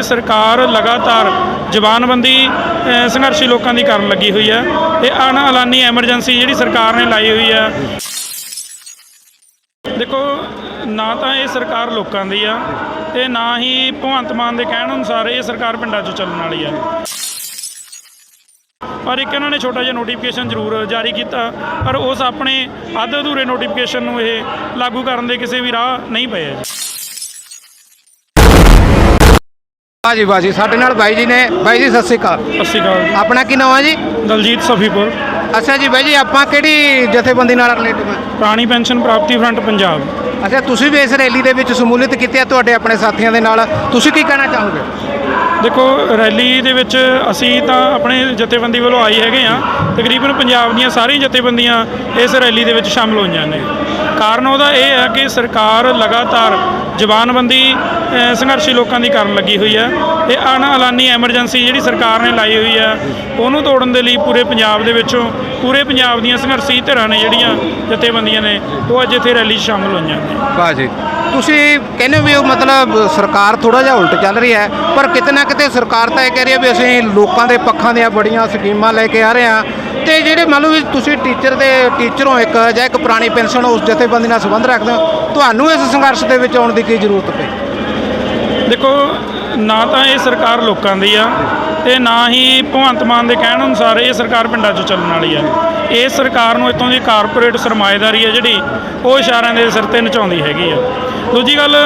ਕਿ ਸਰਕਾਰ ਲਗਾਤਾਰ ਜ਼ਬਾਨਬੰਦੀ ਸੰਘਰਸ਼ੀ ਲੋਕਾਂ ਦੀ ਕਰਨ ਲੱਗੀ ਹੋਈ ਹੈ। ਇਹ ਅਣਐਲਾਨੀ ਐਮਰਜੈਂਸੀ ਜਿਹੜੀ ਸਰਕਾਰ ਨੇ ਲਾਈ ਹੋਈ ਹੈ। ਦੇਖੋ, ਨਾ ਤਾਂ ਇਹ ਸਰਕਾਰ ਲੋਕਾਂ ਦੀ ਆ ਤੇ ਨਾ ਹੀ ਭਗਵੰਤ ਮਾਨ ਦੇ ਕਹਿਣ ਅਨੁਸਾਰ ਇਹ ਸਰਕਾਰ ਪਿੰਡਾਂ 'ਚ ਚੱਲਣ ਵਾਲੀ ਆ। ਪਰ ਇੱਕ ਇਹਨਾਂ ਨੇ ਛੋਟਾ ਜਿਹਾ ਨੋਟੀਫਿਕੇਸ਼ਨ ਜ਼ਰੂਰ ਜਾਰੀ ਕੀਤਾ, ਪਰ ਉਸ ਆਪਣੇ ਅੱਧ ਅਧੂਰੇ ਨੋਟੀਫਿਕੇਸ਼ਨ ਨੂੰ ਇਹ ਲਾਗੂ ਕਰਨ ਦੇ ਕਿਸੇ ਵੀ ਰਾਹ ਨਹੀਂ ਪਏ। ਬਾਜੀ ਬਾਜੀ ਸਾਡੇ ਨਾਲ ਬਾਈ ਜੀ ਨੇ। ਬਾਈ ਜੀ ਸਤਿ ਸ਼੍ਰੀ ਅਕਾਲ। ਸਤਿ ਸ਼੍ਰੀ ਅਕਾਲ ਆਪਣਾ ਕੀ ਨਾਮ ਹੈ ਜੀ? ਦਲਜੀਤ ਸਫੀਪੁਰ। ਅੱਛਾ ਜੀ ਬਾਈ ਜੀ ਆਪਾਂ ਕਿਹੜੀ ਜਥੇਬੰਦੀ ਨਾਲ ਰਿਲੇਟਿਵ ਹੈ ਪੁਰਾਣੀ ਪੈਨਸ਼ਨ ਪ੍ਰਾਪਤੀ ਫਰੰਟ ਪੰਜਾਬ। ਅੱਛਾ ਤੁਸੀਂ ਵੀ ਇਸ ਰੈਲੀ ਦੇ ਵਿੱਚ ਸ਼ਮੂਲੀਅਤ ਕੀਤੀ ਹੈ ਤੁਹਾਡੇ ਆਪਣੇ ਸਾਥੀਆਂ ਦੇ ਨਾਲ। ਤੁਸੀਂ ਕੀ ਕਹਿਣਾ ਚਾਹੋਗੇ? ਦੇਖੋ ਰੈਲੀ ਦੇ ਵਿੱਚ ਅਸੀਂ ਤਾਂ ਆਪਣੇ ਜਥੇਬੰਦੀ ਵੱਲੋਂ ਆਏ ਹੈਗੇ ਆ ਤਕਰੀਬਨ ਪੰਜਾਬ ਦੀਆਂ ਸਾਰੀਆਂ ਜਥੇਬੰਦੀਆਂ ਇਸ ਰੈਲੀ ਦੇ ਵਿੱਚ ਸ਼ਾਮਲ ਹੋਈਆਂ ਨੇ। ਕਾਰਨ ਉਹਦਾ ਇਹ ਹੈ ਕਿ ਸਰਕਾਰ ਲਗਾਤਾਰ ਜ਼ਬਾਨਬੰਦੀ ਸੰਘਰਸ਼ੀ ਲੋਕਾਂ ਦੀ ਕਰਨ ਲੱਗੀ ਹੋਈ ਹੈ। ਇਹ ਅਣ ਐਲਾਨੀ ਐਮਰਜੈਂਸੀ ਜਿਹੜੀ ਸਰਕਾਰ ਨੇ ਲਾਈ ਹੋਈ ਹੈ, ਉਹਨੂੰ ਤੋੜਨ ਦੇ ਲਈ ਪੂਰੇ ਪੰਜਾਬ ਦੇ ਵਿੱਚੋਂ, ਪੂਰੇ ਪੰਜਾਬ ਦੀਆਂ ਸੰਘਰਸ਼ੀ ਧਿਰਾਂ ਨੇ ਜਿਹੜੀਆਂ ਜਥੇਬੰਦੀਆਂ ਨੇ, ਉਹ ਅੱਜ ਇੱਥੇ ਰੈਲੀ 'ਚ ਸ਼ਾਮਲ ਹੋਈਆਂ ਨੇ। ਬਾਜੀ ਤੁਸੀਂ ਕਹਿੰਦੇ ਹੋ ਵੀ ਉਹ ਮਤਲਬ ਸਰਕਾਰ ਥੋੜਾ ਜਿਹਾ ਉਲਟ ਚੱਲ ਰਹੀ ਹੈ, ਪਰ ਕਿਤੇ ਨਾ ਕਿਤੇ ਸਰਕਾਰ ਤਾਂ ਇਹ ਕਹਿ ਰਹੀ ਹੈ ਵੀ ਅਸੀਂ ਲੋਕਾਂ ਦੇ ਪੱਖਾਂ ਦੀਆਂ ਬੜੀਆਂ ਸਕੀਮਾਂ ਲੈ ਕੇ ਆ ਰਹੇ ਹਾਂ। ਤੇ ਜਿਹੜੇ ਮੰਨ ਲਓ ਵੀ ਤੁਸੀਂ ਟੀਚਰ ਦੇ, ਟੀਚਰ ਹੋ ਇੱਕ ਜਾਂ ਇੱਕ ਪੁਰਾਣੀ ਪੈਨਸ਼ਨ ਉਸ ਜਥੇਬੰਦੀ ਨਾਲ ਸੰਬੰਧ ਰੱਖਦੇ ਹੋ, ਤੁਹਾਨੂੰ ਇਸ ਸੰਘਰਸ਼ ਦੇ ਵਿੱਚ ਆਉਣ ਦੀ ਕੀ ਜ਼ਰੂਰਤ ਪਈ? ਦੇਖੋ, ਨਾ ਤਾਂ ਇਹ ਸਰਕਾਰ ਲੋਕਾਂ ਦੀ ਆ ਤੇ ਨਾ ਹੀ ਭਗਵੰਤ ਮਾਨ ਦੇ ਕਹਿਣ ਅਨੁਸਾਰ ਇਹ ਸਰਕਾਰ ਪਿੰਡਾਂ 'ਚ ਚੱਲਣ ਵਾਲੀ ਆ। ਇਹ ਸਰਕਾਰ ਨੂੰ ਇਤੋਂ ਦੀ ਕਾਰਪੋਰੇਟ ਸਰਮਾਏਦਾਰੀ ਆ ਜਿਹੜੀ, ਉਹ ਇਸ਼ਾਰਿਆਂ ਦੇ ਸਿਰ ਤੇ ਨਚਾਉਂਦੀ ਹੈਗੀ ਆ। ਦੂਜੀ ਗੱਲ,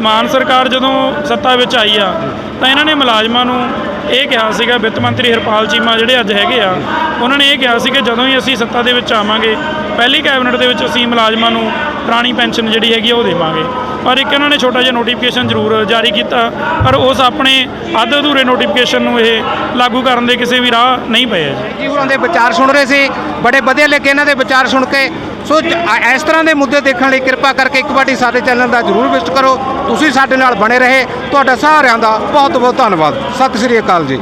ਮਾਨ ਸਰਕਾਰ ਜਦੋਂ ਸੱਤਾ ਵਿੱਚ ਆਈ ਆ, ਤਾਂ ਇਹਨਾਂ ਨੇ ਮੁਲਾਜ਼ਮਾਂ ਨੂੰ ਇਹ ਕਿਹਾ ਸੀਗਾ, ਵਿੱਤ ਮੰਤਰੀ ਹਰਪਾਲ ਚੀਮਾ ਜਿਹੜੇ ਅੱਜ ਹੈਗੇ ਆ, ਉਹਨਾਂ ਨੇ ਇਹ ਕਿਹਾ ਸੀ ਕਿ ਜਦੋਂ ਹੀ ਅਸੀਂ ਸੱਤਾ ਦੇ ਵਿੱਚ ਆਵਾਂਗੇ, ਪਹਿਲੀ ਕੈਬਨਿਟ ਦੇ ਵਿੱਚ ਅਸੀਂ ਮੁਲਾਜ਼ਮਾਂ ਨੂੰ ਪੁਰਾਣੀ ਪੈਨਸ਼ਨ ਜਿਹੜੀ ਹੈਗੀ ਆ ਉਹ ਦੇਵਾਂਗੇ। ਪਰ ਇੱਕ ਇਹਨਾਂ ਨੇ ਛੋਟਾ ਜਿਹਾ ਨੋਟੀਫਿਕੇਸ਼ਨ ਜ਼ਰੂਰ ਜਾਰੀ ਕੀਤਾ। ਪਰ ਉਸ ਆਪਣੇ ਅੱਧ ਅਧੂਰੇ ਨੋਟੀਫਿਕੇਸ਼ਨ ਨੂੰ ਇਹ ਲਾਗੂ ਕਰਨ ਦੇ ਕਿਸੇ ਵੀ ਰਾਹ ਨਹੀਂ ਪਏ ਆ ਜੀ। ਜੀ ਹੋਰਾਂ ਦੇ ਵਿਚਾਰ ਸੁਣ ਰਹੇ ਸੀ, ਬੜੇ ਵਧੀਆ ਲੱਗੇ ਇਹਨਾਂ ਦੇ ਵਿਚਾਰ ਸੁਣ ਕੇ। ਸੋ ਇਸ ਤਰ੍ਹਾਂ ਦੇ ਮੁੱਦੇ ਦੇਖਣ ਲਈ ਕਿਰਪਾ ਕਰਕੇ ਇੱਕ ਵਾਰੀ ਸਾਡੇ ਚੈਨਲ ਦਾ ਜਰੂਰ ਵਿਜ਼ਿਟ ਕਰੋ। ਤੁਸੀਂ ਸਾਡੇ ਨਾਲ ਬਣੇ ਰਹੇ। ਤੁਹਾਡਾ ਸਾਰਿਆਂ ਦਾ ਬਹੁਤ ਬਹੁਤ ਧੰਨਵਾਦ। ਸਤਿ ਸ੍ਰੀ ਅਕਾਲ ਜੀ।